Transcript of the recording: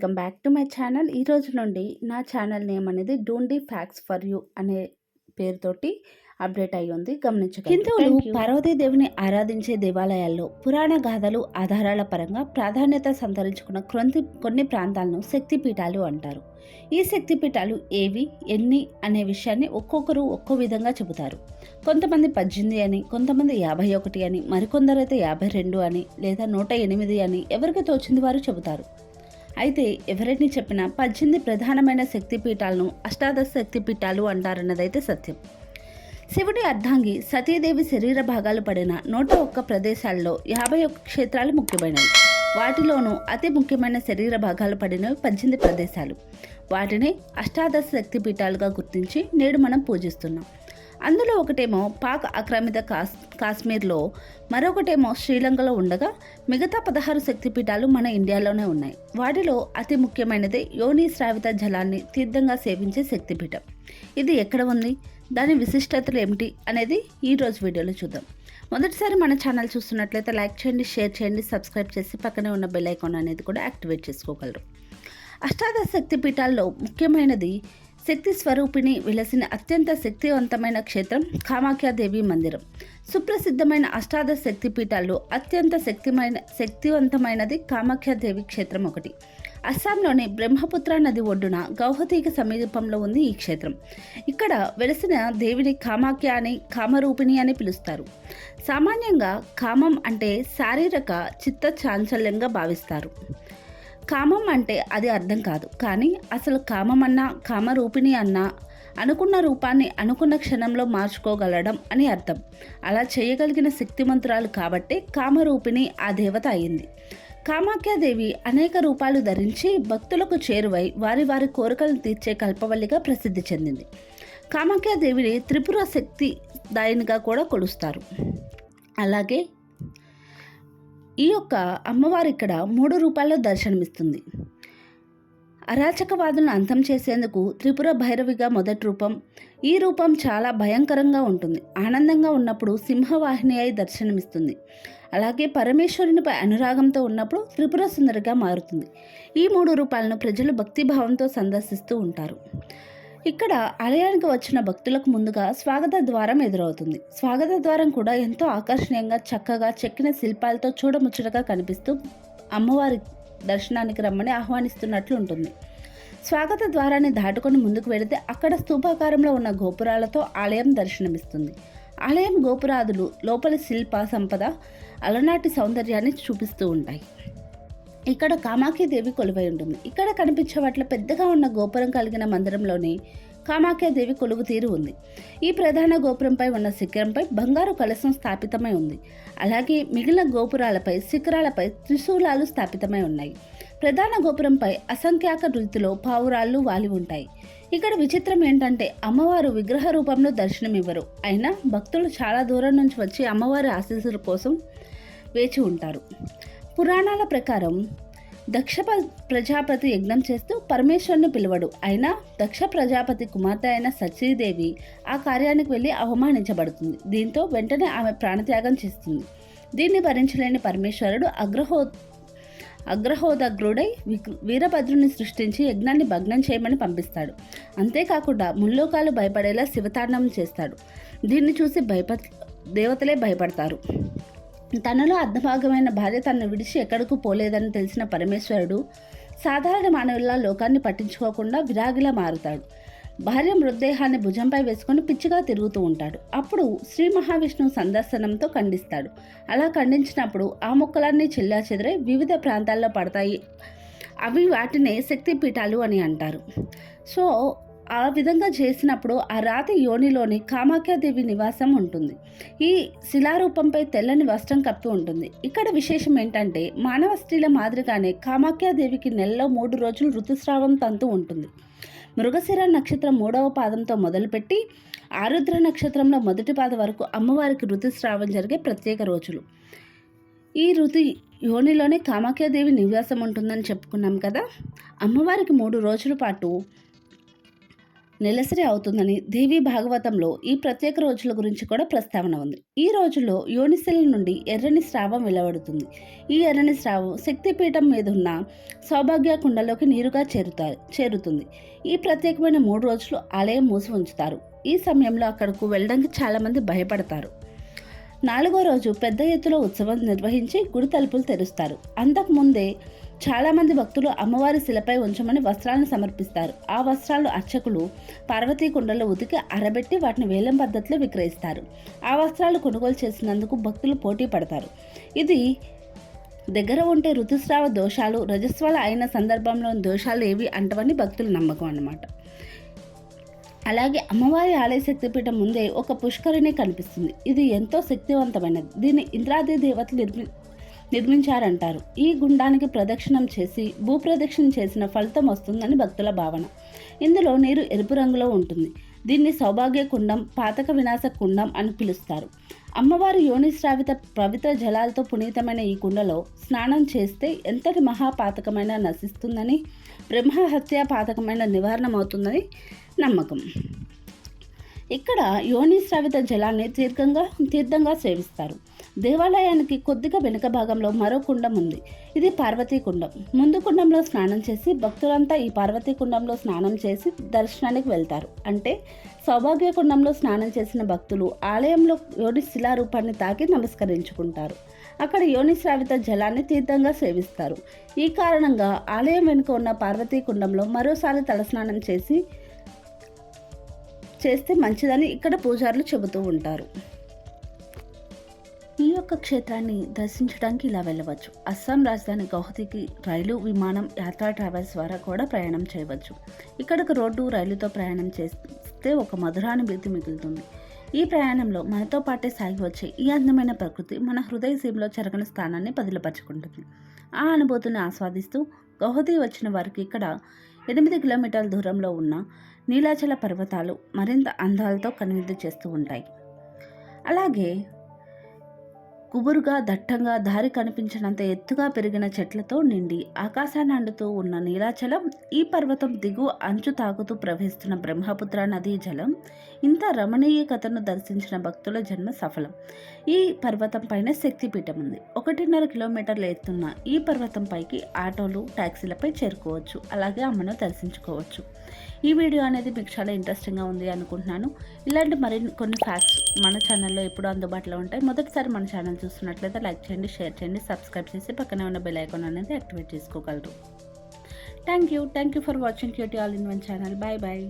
Welcome back to my channel. ఈ రోజు నుండి నా ఛానల్ నేమ్ అనేది డోంటీ ఫ్యాక్ట్స్ ఫర్ యూ అనే పేరుతోటి అప్డేట్ అయి ఉంది. గమనించగలరు హిందువులు పార్వతీ దేవిని ఆరాధించే దేవాలయాల్లో పురాణ గాథలు ఆధారాల పరంగా ప్రాధాన్యత సంతరించుకున్న క్రొంతి కొన్ని ప్రాంతాలను శక్తిపీఠాలు అంటారు. ఈ శక్తిపీఠాలు ఏవి ఎన్ని అనే విషయాన్ని ఒక్కొక్కరు ఒక్కో విధంగా చెబుతారు. కొంతమంది పద్దెనిమిది అని కొంతమంది యాభై ఒకటి అని మరికొందరైతే యాభై రెండు అని లేదా నూట ఎనిమిది అని ఎవరికి తోచింది వారు చెబుతారు. అయితే ఎవరిని చెప్పినా పద్దెనిమిది ప్రధానమైన శక్తిపీఠాలను అష్టాదశ శక్తిపీఠాలు అంటారన్నదైతే సత్యం. శివుడి అర్ధాంగి సతీదేవి శరీర భాగాలు పడిన నూట ఒక్క ప్రదేశాల్లో యాభై ఒక్క క్షేత్రాలు ముఖ్యమైనవి. వాటిలోనూ అతి ముఖ్యమైన శరీర భాగాలు పడినవి పద్దెనిమిది ప్రదేశాలు. వాటిని అష్టాదశ శక్తిపీఠాలుగా గుర్తించి నేడు మనం పూజిస్తున్నాం. అందులో ఒకటేమో పాక్ ఆక్రమిత కాస్ కాశ్మీర్లో మరొకటేమో శ్రీలంకలో ఉండగా మిగతా పదహారు శక్తిపీఠాలు మన ఇండియాలోనే ఉన్నాయి. వాటిలో అతి ముఖ్యమైనది యోని శ్రావిత జలాన్ని తీర్థంగా సేవించే శక్తిపీఠం. ఇది ఎక్కడ ఉంది? దాని విశిష్టతలు ఏమిటి? అనేది ఈరోజు వీడియోలో చూద్దాం. మొదటిసారి మన ఛానల్ చూస్తున్నట్లయితే లైక్ చేయండి షేర్ చేయండి సబ్స్క్రైబ్ చేసి పక్కనే ఉన్న బెల్ ఐకాన్ అనేది కూడా యాక్టివేట్ చేసుకోగలరు. అష్టాదశ శక్తిపీఠాల్లో ముఖ్యమైనది శక్తి స్వరూపిణి వెలసిన అత్యంత శక్తివంతమైన క్షేత్రం కామాఖ్యాదేవి మందిరం. సుప్రసిద్ధమైన అష్టాదశ శక్తి పీఠాల్లో అత్యంత శక్తిమైన శక్తివంతమైనది కామాఖ్యాదేవి క్షేత్రం ఒకటి. అస్సాంలోని బ్రహ్మపుత్ర నది ఒడ్డున గౌహతికి సమీపంలో ఉంది ఈ క్షేత్రం. ఇక్కడ వెలసిన దేవిని కామాఖ్య అని కామరూపిణి అని పిలుస్తారు. సామాన్యంగా కామం అంటే శారీరక చిత్త చాంచల్యంగా భావిస్తారు. కామం అంటే అది అర్థం కాదు. కానీ అసలు కామం అన్నా కామరూపిణి అన్నా అనుకున్న రూపాన్ని అనుకున్న క్షణంలో మార్చుకోగలడం అని అర్థం. అలా చేయగలిగిన శక్తిమంతురాలు కాబట్టి కామరూపిణి ఆ దేవత అయింది. కామాఖ్యాదేవి అనేక రూపాలు ధరించి భక్తులకు చేరువై వారి వారి కోరికలను తీర్చే కల్పవల్లిగా ప్రసిద్ధి చెందింది. కామాఖ్యాదేవిని త్రిపుర శక్తి దాయినిగా కూడా కొలుస్తారు. అలాగే ఈ యొక్క అమ్మవారు ఇక్కడ మూడు రూపాల్లో దర్శనమిస్తుంది. అరాచకవాదులను అంతం చేసేందుకు త్రిపుర భైరవిగా మొదటి రూపం ఈ రూపం చాలా భయంకరంగా ఉంటుంది. ఆనందంగా ఉన్నప్పుడు సింహవాహిని అయి దర్శనమిస్తుంది. అలాగే పరమేశ్వరునిపై అనురాగంతో ఉన్నప్పుడు త్రిపుర సుందరిగా మారుతుంది. ఈ మూడు రూపాలను ప్రజలు భక్తిభావంతో సందర్శిస్తూ ఉంటారు. ఇక్కడ ఆలయానికి వచ్చిన భక్తులకు ముందుగా స్వాగత ద్వారం ఎదురవుతుంది. స్వాగత ద్వారం కూడా ఎంతో ఆకర్షణీయంగా చక్కగా చెక్కిన శిల్పాలతో చూడముచ్చటగా కనిపిస్తూ అమ్మవారి దర్శనానికి రమ్మని ఆహ్వానిస్తున్నట్లు ఉంటుంది. స్వాగత ద్వారాన్ని దాటుకొని ముందుకు వెళితే అక్కడ స్తూపాకారంలో ఉన్న గోపురాలతో ఆలయం దర్శనమిస్తుంది. ఆలయం గోపురాదులు లోపలి శిల్ప సంపద అలనాటి సౌందర్యాన్ని చూపిస్తూ ఉంటాయి. ఇక్కడ కామాఖ్యదేవి కొలువై ఉంటుంది. ఇక్కడ కనిపించే వాటిలో పెద్దగా ఉన్న గోపురం కలిగిన మందిరంలోని కామాఖ్యదేవి కొలువు తీరు ఉంది. ఈ ప్రధాన గోపురంపై ఉన్న శిఖరంపై బంగారు కలశం స్థాపితమై ఉంది. అలాగే మిగిలిన గోపురాలపై శిఖరాలపై త్రిశూలాలు స్థాపితమై ఉన్నాయి. ప్రధాన గోపురంపై అసంఖ్యాక రీతిలో పావురాళ్ళు వాలి ఉంటాయి. ఇక్కడ విచిత్రం ఏంటంటే అమ్మవారు విగ్రహ రూపంలో దర్శనమివ్వరు అయినా భక్తులు చాలా దూరం నుంచి వచ్చి అమ్మవారి ఆశీస్సుల కోసం వేచి ఉంటారు. పురాణాల ప్రకారం దక్ష ప్రజాపతి యజ్ఞం చేస్తూ పరమేశ్వరుని పిలువడు. అయినా దక్ష ప్రజాపతి కుమార్తె అయిన సచీదేవి ఆ కార్యానికి వెళ్ళి అవమానించబడుతుంది. దీంతో వెంటనే ఆమె ప్రాణత్యాగం చేస్తుంది. దీన్ని భరించలేని పరమేశ్వరుడు అగ్రహో అగ్రహోదగ్రుడై వీరభద్రుని సృష్టించి యజ్ఞాన్ని భగ్నం చేయమని పంపిస్తాడు. అంతేకాకుండా ముల్లోకాలు భయపడేలా శివతాండవం చేస్తాడు. దీన్ని చూసి భయప దేవతలే భయపడతారు. తనలో అర్ధభాగమైన భార్య తనను విడిచి ఎక్కడకు పోలేదని తెలిసిన పరమేశ్వరుడు సాధారణ మానవుల లోకాన్ని పట్టించుకోకుండా విరాగిలా మారుతాడు. భార్య మృతదేహాన్ని భుజంపై వేసుకొని పిచ్చిగా తిరుగుతూ ఉంటాడు. అప్పుడు శ్రీ మహావిష్ణువు సందర్శనంతో ఖండిస్తాడు. అలా ఖండించినప్పుడు ఆ మొక్కలన్నీ చెల్లా చెదిరై వివిధ ప్రాంతాల్లో పడతాయి. అవి వాటినే శక్తిపీఠాలు అని అంటారు. సో ఆ విధంగా చేసినప్పుడు ఆ రాతి యోనిలోని కామాఖ్యాదేవి నివాసం ఉంటుంది. ఈ శిలారూపంపై తెల్లని వస్త్రం కప్పి ఉంటుంది. ఇక్కడ విశేషం ఏంటంటే మానవ స్త్రీల మాదిరిగానే కామాఖ్యాదేవికి నెలలో మూడు రోజులు ఋతుస్రావం తంతు ఉంటుంది. మృగశిర నక్షత్రం మూడవ పాదంతో మొదలుపెట్టి ఆరుద్ర నక్షత్రంలో మొదటి పాద వరకు అమ్మవారికి ఋతుస్రావం జరిగే ప్రత్యేక రోజులు. ఈ ఋతు యోనిలోనే కామాఖ్యాదేవి నివాసం ఉంటుందని చెప్పుకున్నాం కదా. అమ్మవారికి మూడు రోజుల పాటు నెలసరి అవుతుందని దేవి భాగవతంలో ఈ ప్రత్యేక రోజుల గురించి కూడా ప్రస్తావన ఉంది. ఈ రోజుల్లో యోనిశల నుండి ఎర్రని స్రావం వెలువడుతుంది. ఈ ఎర్రని స్రావం శక్తిపీఠం మీద ఉన్న సౌభాగ్య కుండలోకి నీరుగా చేరుతారు చేరుతుంది. ఈ ప్రత్యేకమైన మూడు రోజులు ఆలయం మూసి ఉంచుతారు. ఈ సమయంలో అక్కడకు వెళ్ళడానికి చాలామంది భయపడతారు. నాలుగో రోజు పెద్ద ఎత్తులో ఉత్సవం నిర్వహించి గుడి తలుపులు తెరుస్తారు. అంతకుముందే చాలామంది భక్తులు అమ్మవారి శిలపై ఉంచమని వస్త్రాలను సమర్పిస్తారు. ఆ వస్త్రాలు అర్చకులు పార్వతీ కుండలో ఉతికి అరబెట్టి వాటిని వేలం పద్ధతిలో విక్రయిస్తారు. ఆ వస్త్రాలు కొనుగోలు చేసినందుకు భక్తులు పోటీ పడతారు. ఇది దగ్గర ఉంటే ఋతుస్రావ దోషాలు రజస్వాల అయిన సందర్భంలో దోషాలు ఏవి అంటవని భక్తుల నమ్మకం అన్నమాట. అలాగే అమ్మవారి ఆలయ శక్తిపీఠం ముందే ఒక పుష్కరిణి కనిపిస్తుంది. ఇది ఎంతో శక్తివంతమైనది. దీన్ని ఇంద్రాది దేవతలు నిర్మి నిర్మించారంటారు. ఈ గుండానికి ప్రదక్షిణం చేసి భూప్రదక్షిణ చేసిన ఫలితం వస్తుందని భక్తుల భావన. ఇందులో నీరు ఎరుపు రంగులో ఉంటుంది. దీన్ని సౌభాగ్య కుండం పాతక వినాశ కుండం అని పిలుస్తారు. అమ్మవారు యోనిశ్రావిత పవిత్ర జలాలతో పునీతమైన ఈ కుండలో స్నానం చేస్తే ఎంతటి మహాపాతకమైన నశిస్తుందని బ్రహ్మహత్య పాతకమైన నివారణమవుతుందని నమ్మకం. ఇక్కడ యోనిశ్రావిత జలాన్ని తీర్థంగా తీర్థంగా సేవిస్తారు. దేవాలయానికి కొద్దిగా వెనుక భాగంలో మరో కుండం ఉంది. ఇది పార్వతీ కుండం. ముందు కుండంలో స్నానం చేసి భక్తులంతా ఈ పార్వతీ కుండంలో స్నానం చేసి దర్శనానికి వెళ్తారు. అంటే సౌభాగ్య కుండంలో స్నానం చేసిన భక్తులు ఆలయంలో యోని శిలారూపాన్ని తాకి నమస్కరించుకుంటారు. అక్కడ యోనిశ్రావిత జలాన్ని తీర్థంగా సేవిస్తారు. ఈ కారణంగా ఆలయం వెనుక ఉన్న పార్వతీ కుండంలో మరోసారి తలస్నానం చేసి చేస్తే మంచిదని ఇక్కడ పూజారులు చెబుతూ ఉంటారు. ఈ యొక్క క్షేత్రాన్ని దర్శించడానికి ఇలా వెళ్ళవచ్చు. అస్సాం రాజధాని గౌహతికి రైలు విమానం యాత్రా ట్రావెల్స్ ద్వారా కూడా ప్రయాణం చేయవచ్చు. ఇక్కడికి రోడ్డు రైలుతో ప్రయాణం చేస్తే ఒక మధురానుభూతి మిగులుతుంది. ఈ ప్రయాణంలో మనతో పాటే సాగి వచ్చే ఈ అందమైన ప్రకృతి మన హృదయ సీమలో చెరగని స్థానాన్ని బదిలపరుచుకుంటుంది ఆ అనుభూతిని ఆస్వాదిస్తూ గౌహతి వచ్చిన వారికి ఇక్కడ ఎనిమిది కిలోమీటర్ల దూరంలో ఉన్న నీలాచల పర్వతాలు మరింత అందాలతో కనువిందు చేస్తూ ఉంటాయి. అలాగే గుబురుగా దట్టంగా దారి కనిపించినంత ఎత్తుగా పెరిగిన చెట్లతో నిండి ఆకాశాన్ని అండుతూ ఉన్న నీలాచలం ఈ పర్వతం దిగు అంచు తాకుతూ ప్రవహిస్తున్న బ్రహ్మపుత్ర నదీ జలం. ఇంత రమణీయకతను దర్శించిన భక్తుల జన్మ సఫలం. ఈ పర్వతం పైన శక్తిపీఠం ఉంది. ఒకటిన్నర కిలోమీటర్ల ఎత్తున్న ఈ పర్వతం పైకి ఆటోలు ట్యాక్సీలపై చేరుకోవచ్చు. అలాగే అమ్మను దర్శించుకోవచ్చు. ఈ వీడియో అనేది మీకు చాలా ఇంట్రెస్టింగ్గా ఉంది అనుకుంటున్నాను. ఇలాంటి మరిన్ని కొన్ని ఫ్యాక్ట్స్ మన ఛానల్లో ఎప్పుడు అందుబాటులో ఉంటాయి. మొదటిసారి మన ఛానల్ చూస్తున్నట్లయితే లైక్ చేయండి షేర్ చేయండి సబ్స్క్రైబ్ చేసి పక్కనే ఉన్న బెల్ ఐకాన్ అనేది యాక్టివేట్ చేసుకోగలరు. Thank you thank you for watching QT all in one channel bye bye